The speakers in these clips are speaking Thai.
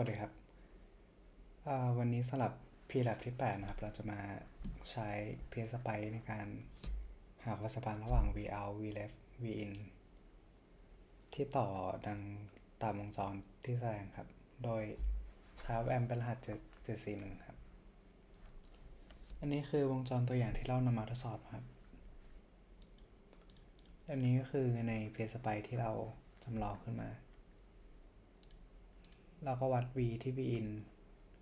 วัสดีครับ วันนี้สำหรับ PLAB ที่ 8 นะครับ เราจะมาใช้ PSPice ในการหาความสัมพันธ์ระหว่าง VOut VLeft VIN ที่ต่อดังตามวงจรที่แสดงครับ โดยใช้แอมเป็นรหัส741 ครับ อันนี้คือวงจรตัวอย่างที่เรานำมาทดสอบครับ อันนี้ก็คือใน PSPice ที่เราจำลองขึ้นมา เราก็วัด v ที่ v in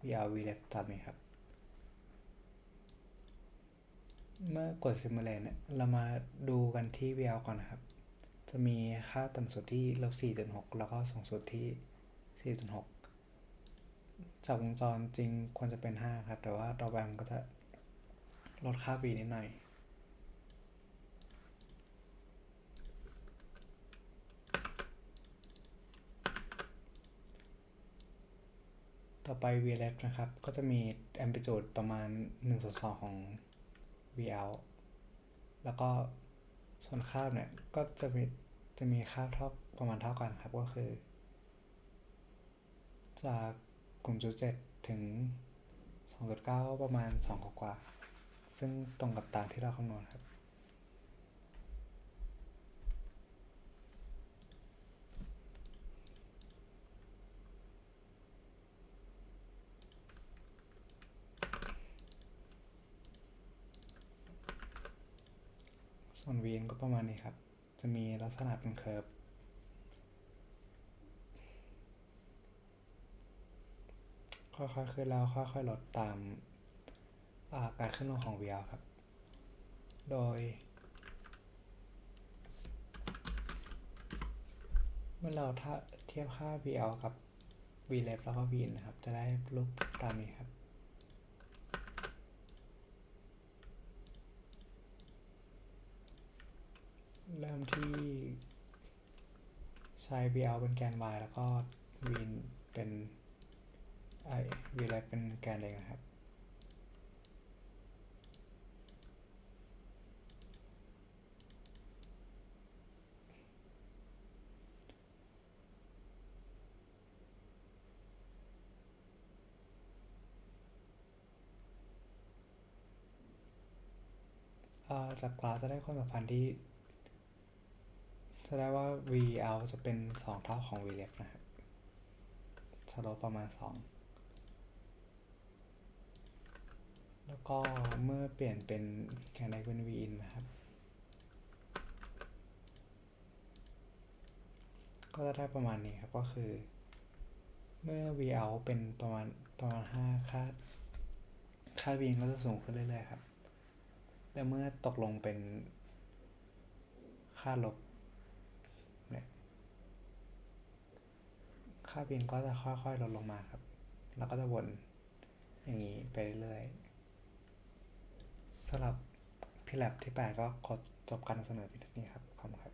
v out v left ตามนี้ครับ เมื่อกด simulate เนี่ยเรามาดูกันที่ v out ก่อนนะครับ จะมีค่าต่ำสุดที่ลบ4.6 แล้วก็สูงสุดที่ 4.6 จากวงจรจริงควรจะเป็น 5 ครับ แต่ว่าต่อไปมันก็จะลดค่า v นิดหน่อย ต่อไป v left นะครับ ก็จะมี amplitude ประมาณ1ส่วน2ของ v out แล้วก็ส่วนค่าเนี่ย ก็จะมีจะมีค่าเท่าประมาณเท่ากันครับ ก็คือ จากกลุ่มจุด7ถึง 2.9 ประมาณ 2 กว่า ซึ่งตรงกับตามที่เราคำนวณครับ ส่วน v n ก็ประมาณนี้ครับ จะมีลักษณะเป็นเคอร์ฟค่อยๆขึ้นแล้วค่อยๆลดตามการขึ้นลงของ v l ครับ โดย เมื่อเราเทียบค่า VL กับ VLEF แล้วก็ VIN นะครับ จะได้รูปตามนี้ครับ เริ่ม ที่ใช้ VL เป็นแกน y แล้วก็ VIN เป็นไอ VLEF เป็นแกนเล็กนะครับจากกราฟจะได้ความสัมพันธ์ที่ ได้ว่า v out จะเป็น 2 เท่าของ v left นะครับสโลปประมาณ 2 แล้วก็เมื่อเปลี่ยนเป็นแกน x เป็น v in นะครับ ก็จะได้ประมาณนี้ครับ ก็คือ เมื่อ v out เป็นประมาณประมาณ 5 ค่า ค่า v in ก็จะสูงขึ้นเรื่อยๆครับ และเมื่อตกลงเป็นค่าลบเนี่ย ค่าบินก็จะค่อยๆลดลงมาครับ แล้วก็จะวนอย่างนี้ไปเรื่อยๆสำหรับที่แลบที่ 8 ก็ขอจบการนำเสนอเพียงเท่านี้ครับ ขอบคุณครับ